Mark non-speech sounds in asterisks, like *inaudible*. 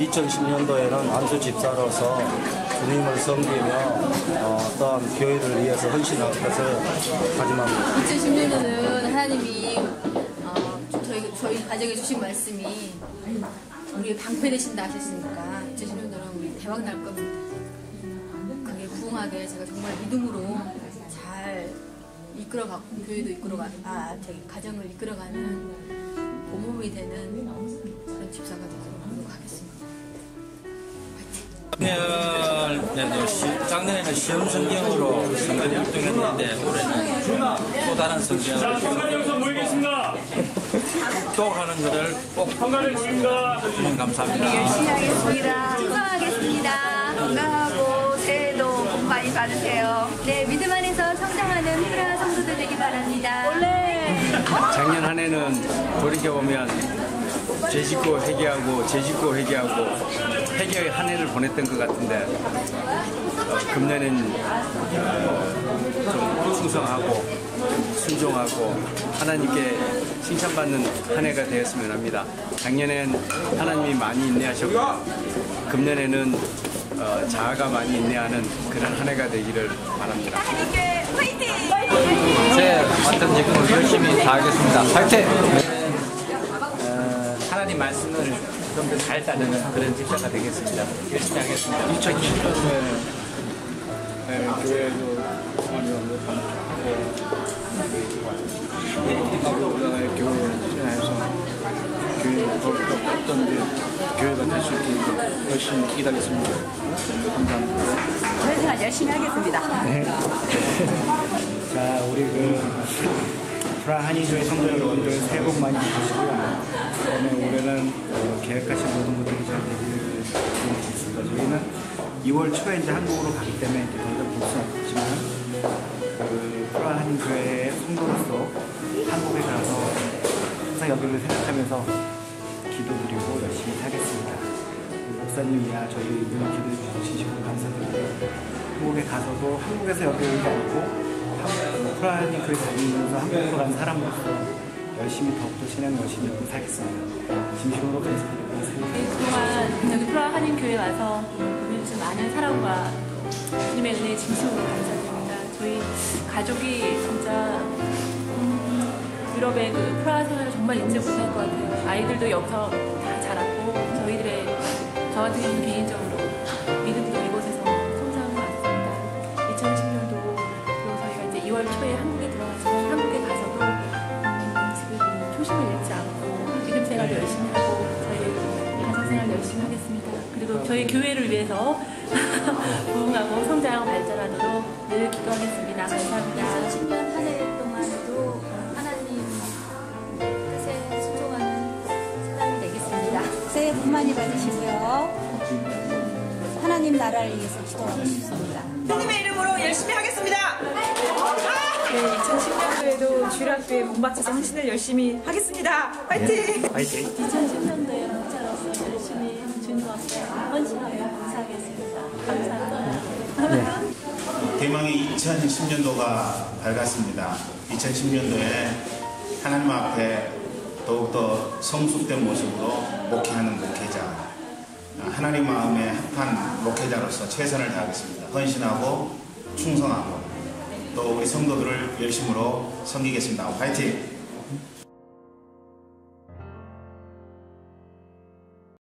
2010년도에는 안수 집사로서 주님을 섬기며 어, 또한 교회를 위해서 헌신할 것을 다짐합니다. 2010년도는 하나님이 어, 저희, 저희 가정에 주신 말씀이 우리 방패 되신다 하셨으니까 2010년도는 우리 대박 날 겁니다. 그게 부응하게 제가 정말 믿음으로 잘 이끌어가고 교회도 이끌어가 아 저기 가정을 이끌어가는 보물이 되는 그런 집사가 되도록 노력하겠습니다. 작년에는, 시- 작년에는 시험 성경으로 성경 활동했는데 올해는 또 다른 성경을 한가령서 모이겠습니다. 또 하는 것을 꼭 한가령 모입니다. 감사합니다. 열심히 하겠습니다. 건강하겠습니다. 건강하고 새해도 복 많이 받으세요. 네 믿음 안에서 성장하는 프라 성도들 되기 바랍니다. 작년 한 해는 돌이켜보면 죄 짓고 회개하고 죄 짓고 회개하고 회개의 한 해를 보냈던 것 같은데 어, 금년엔 어, 좀 충성하고 순종하고 하나님께 칭찬받는 한 해가 되었으면 합니다. 작년엔 하나님이 많이 인내하셨고 금년에는 어, 자아가 많이 인내하는 그런 한 해가 되기를 바랍니다. 제 맡은 직분을 열심히 다하겠습니다. 파이팅! 어, 하나님 말씀을 좀 더 잘 따르는 그런 집사가 되겠습니다. 열심히 하겠습니다. 2020년에 교회도 많이 하고 우리나라의 교회에서 교회 어떤 교회가 될 수 있게 열심히 일하겠습니다. 감사합니다. 저희가 열심히 하겠습니다. *laughs* 자, 우리 그 프라 한인교회 성도 여러분들 새해 복 많이 받으시고요. 계획하신 모든 것들이 잘 되기를 기원하겠습니다. 저희는 2월 초에 이제 한국으로 가기 때문에 이제 더 이상 볼수 없지만 그 프라 한인교회의 성도로서 한국에 가서 항상 여기를 생각하면서 기도드리고 열심히 살겠습니다. 그 목사님이야 저희 늘 기도해 주셔서 진심으로 감사드리고 한국에 가서도 한국에서 여기 오는 게 아니고 프라하니 교회 다니면서 한국으로 간 사람으로서 열심히 더욱더 신앙 열심히 하고 살겠습니다. 진심으로 감사드리고 새해 그동안 여기 프라 한인 교회 와서 보내주신 많은 사랑과 주님의 은혜에 진심으로 감사드립니다. 저희 가족이 진짜 음, 유럽의 그 프라 생활을 정말 잊지 못할 것 같아요. 아이들도 여기서 다 자랐고 저희들의 저 같은 개인적으로 저희 교회를 위해서 *laughs* 부흥하고 성장하고 발전하도록 늘 기도하겠습니다. 감사합니다. 2010년 한 해 동안에도 하나님 뜻에 순종하는 사람이 되겠습니다. 새해 복 많이 받으시고요. 하나님 나라를 위해서 기도하고 싶습니다. 하나님의 이름으로 열심히 하겠습니다. 네, 2010년도에도 주일학교에 본받쳐서 헌신을 열심히 하겠습니다. 파이팅! 2010년도에 목자로서 감사합니다. 대망의 2010년도가 밝았습니다. 2010년도에 하나님 앞에 더욱더 성숙된 모습으로 목회하는 목회자, 하나님 마음에 합한 목회자로서 최선을 다하겠습니다. 헌신하고 충성하고 또 우리 성도들을 열심으로 섬기겠습니다. 화이팅!